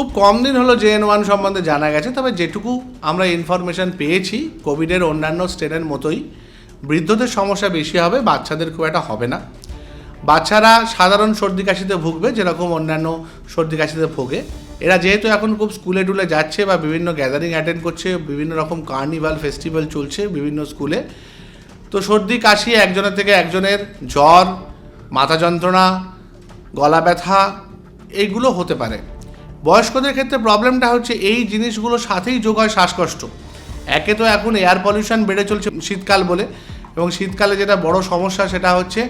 খুব কম দিন হলো জেএন ওয়ান সম্বন্ধে জানা গেছে, তবে যেটুকু আমরা ইনফরমেশন পেয়েছি কোভিডের অন্যান্য স্টেনের মতোই বৃদ্ধদের সমস্যা বেশি হবে, বাচ্চাদের খুব একটা হবে না। বাচ্চারা সাধারণ সর্দি কাশিতে ভুগবে, যেরকম অন্যান্য সর্দি কাশিতে ভোগে। এরা যেহেতু এখন খুব স্কুলে টুলে যাচ্ছে বা বিভিন্ন গ্যাদারিং অ্যাটেন্ড করছে, বিভিন্ন রকম কার্নিভাল ফেস্টিভ্যাল চলছে বিভিন্ন স্কুলে, তো সর্দি কাশি একজনের থেকে একজনের জ্বর, মাথা যন্ত্রণা, গলা ব্যথা এইগুলো হতে পারে। বয়স্কদের ক্ষেত্রে প্রবলেমটা হচ্ছে এই জিনিসগুলোর সাথেই যোগ হয় শ্বাসকষ্ট। একে তো এখন এয়ার পলিউশন বেড়ে চলছে শীতকাল বলে এবং শীতকালে যেটা বড় সমস্যা সেটা হচ্ছে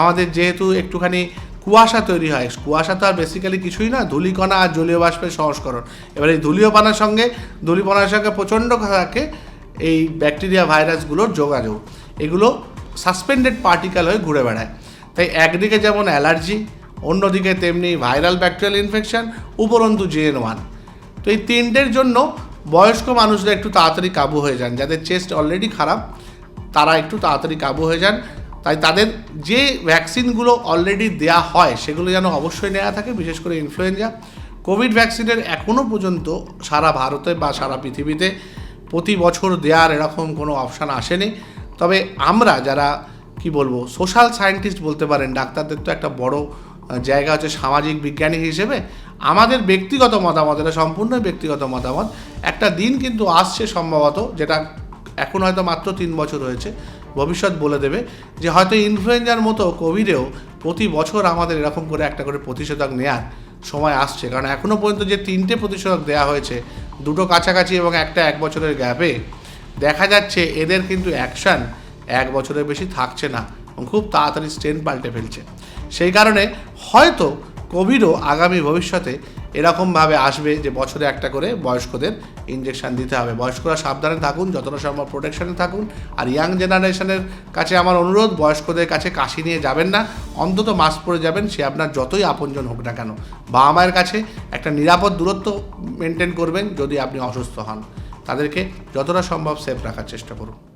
আমাদের যেহেতু একটুখানি কুয়াশা তৈরি হয়। কুয়াশা তো আর বেসিক্যালি কিছুই না, ধূলিকণা আর জলীয় বাষ্পের সংস্করণ। এবার এই ধূলিওপানার সঙ্গে ধূলিপনার সঙ্গে প্রচণ্ড থাকে এই ব্যাকটেরিয়া ভাইরাসগুলোর যোগাযোগ। এগুলো সাসপেন্ডেড পার্টিকেল হয়ে ঘুরে বেড়ায়। তাই একদিকে যেমন অ্যালার্জি অন্যদিকে তেমনি ভাইরাল ব্যাকটেরিয়াল ইনফেকশন, উপরন্তু জেএন ওয়ান। তো এই তিনটের জন্য বয়স্ক মানুষরা একটু তাড়াতাড়ি কাবু হয়ে যান। যাদের চেস্ট অলরেডি খারাপ, তারা একটু তাড়াতাড়ি কাবু হয়ে যান। তাই তাদের যে ভ্যাকসিনগুলো অলরেডি দেয়া হয়, সেগুলো যেন অবশ্যই নেওয়া থাকে, বিশেষ করে ইনফ্লুয়েঞ্জা। কোভিড ভ্যাকসিনের এখনও পর্যন্ত সারা ভারতে বা সারা পৃথিবীতে প্রতি বছর দেওয়ার এরকম কোনো অপশান আসেনি। তবে আমরা যারা, কি বলব, সোশ্যাল সায়েন্টিস্ট বলতে পারেন, ডাক্তারদের তো একটা বড় জায়গা হচ্ছে সামাজিক বিজ্ঞানী হিসেবে। আমাদের ব্যক্তিগত মতামত, এটা সম্পূর্ণ ব্যক্তিগত মতামত, একটা দিন কিন্তু আসছে সম্ভবত, যেটা এখন হয়তো মাত্র তিন বছর হয়েছে, ভবিষ্যৎ বলে দেবে, যে হয়তো ইনফ্লুয়েঞ্জার মতো কোভিডেও প্রতি বছর আমাদের এরকম করে একটা করে প্রতিষেধক নেয়ার সময় আসছে। কারণ এখনও পর্যন্ত যে তিনটে প্রতিষেধক দেওয়া হয়েছে, দুটো কাছাকাছি এবং একটা এক বছরের গ্যাপে দেখা যাচ্ছে এদের কিন্তু অ্যাকশন এক বছরের বেশি থাকছে না এবং খুব তাড়াতাড়ি স্ট্রেন পাল্টে ফেলছে। সেই কারণে হয়তো কোভিডও আগামী ভবিষ্যতে এরকমভাবে আসবে যে বছরে একটা করে বয়স্কদের ইঞ্জেকশন দিতে হবে। বয়স্করা সাবধানে থাকুন, যতটা সম্ভব প্রোটেকশনে থাকুন। আর ইয়াং জেনারেশনের কাছে আমার অনুরোধ, বয়স্কদের কাছে কাশি নিয়ে যাবেন না। অন্তত মাস্ক পরে যাবেন, সে আপনার যতই আপনজন হোক না কেন। বাবা মায়ের কাছে একটা নিরাপদ দূরত্ব মেনটেন করবেন যদি আপনি অসুস্থ হন। তাদেরকে যতটা সম্ভব সেফ রাখার চেষ্টা করুন।